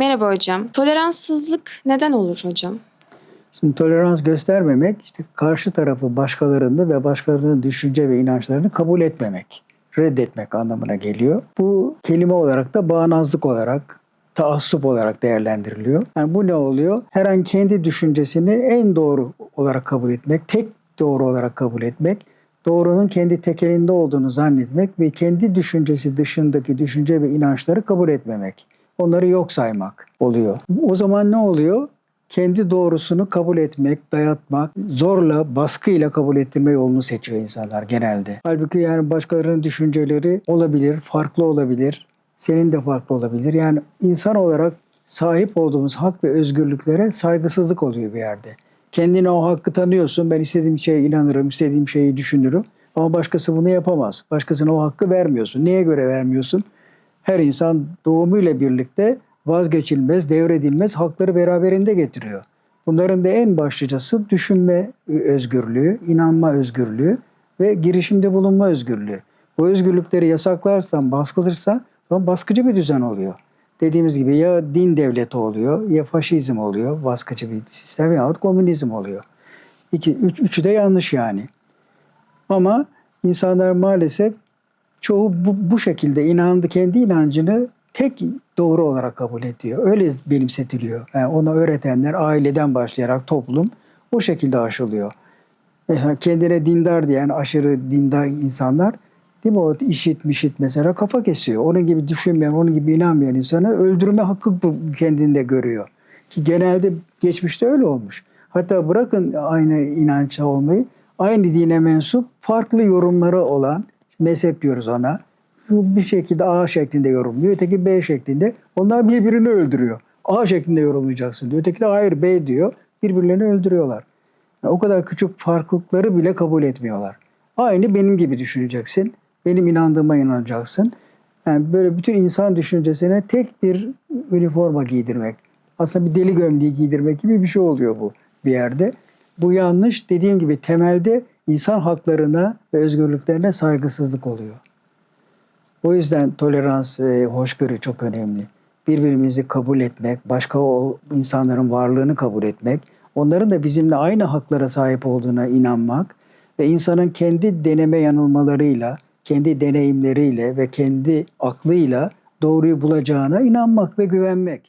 Merhaba hocam. Toleranssızlık neden olur hocam? Şimdi tolerans göstermemek işte karşı tarafı başkalarını ve başkalarının düşünce ve inançlarını kabul etmemek, reddetmek anlamına geliyor. Bu kelime olarak da bağnazlık olarak, taassup olarak değerlendiriliyor. Yani bu ne oluyor? Her an kendi düşüncesini en doğru olarak kabul etmek, tek doğru olarak kabul etmek, doğrunun kendi tekelinde olduğunu zannetmek ve kendi düşüncesi dışındaki düşünce ve inançları kabul etmemek. Onları yok saymak oluyor. O zaman ne oluyor? kendi doğrusunu kabul etmek, dayatmak, zorla, baskıyla kabul ettirme yolunu seçiyor insanlar genelde. Halbuki yani başkalarının düşünceleri olabilir, farklı olabilir, senin de farklı olabilir. Yani insan olarak sahip olduğumuz hak ve özgürlüklere saygısızlık oluyor bir yerde. Kendine o hakkı tanıyorsun, ben istediğim şeye inanırım, istediğim şeyi düşünürüm. Ama başkası bunu yapamaz. Başkasına o hakkı vermiyorsun. Neye göre vermiyorsun? Her insan doğumuyla birlikte vazgeçilmez, devredilmez hakları beraberinde getiriyor. Bunların da en başlıcası düşünme özgürlüğü, inanma özgürlüğü ve girişimde bulunma özgürlüğü. Bu özgürlükleri yasaklarsan, baskılırsan zaman baskıcı bir düzen oluyor. Dediğimiz gibi ya din devleti oluyor, ya faşizm oluyor, baskıcı bir sistem yahut komünizm oluyor. İki, üç, üçü de yanlış yani. Ama insanlar maalesef çoğu bu, bu şekilde inandı, kendi inancını tek doğru olarak kabul ediyor. Öyle benimsetiliyor. Yani ona öğretenler aileden başlayarak toplum o şekilde aşılıyor. E, Kendine dindar diyen aşırı dindar insanlar değil mi o işit mişit mesela kafa kesiyor. Onun gibi düşünmeyen, onun gibi inanmayan insanı öldürme hakkı kendinde görüyor. Ki genelde geçmişte öyle olmuş. Hatta bırakın aynı inança olmayı, aynı dine mensup farklı yorumları olan mezhep diyoruz ona. Bir şekilde A şeklinde yorumluyor, öteki B şeklinde. Onlar birbirini öldürüyor. A şeklinde yorumlayacaksın diyor. Öteki de hayır B diyor. Birbirlerini öldürüyorlar. Yani o kadar küçük farklılıkları bile kabul etmiyorlar. Aynı benim gibi düşüneceksin. Benim inandığıma inanacaksın. Yani böyle bütün insan düşüncesine tek bir üniforma giydirmek. Aslında bir deli gömleği giydirmek gibi bir şey oluyor bu bir yerde. Bu yanlış. Dediğim gibi temelde insan haklarına ve özgürlüklerine saygısızlık oluyor. O yüzden tolerans ve hoşgörü çok önemli. Birbirimizi kabul etmek, başka o insanların varlığını kabul etmek, onların da bizimle aynı haklara sahip olduğuna inanmak ve insanın kendi deneme yanılmalarıyla, kendi deneyimleriyle ve kendi aklıyla doğruyu bulacağına inanmak ve güvenmek.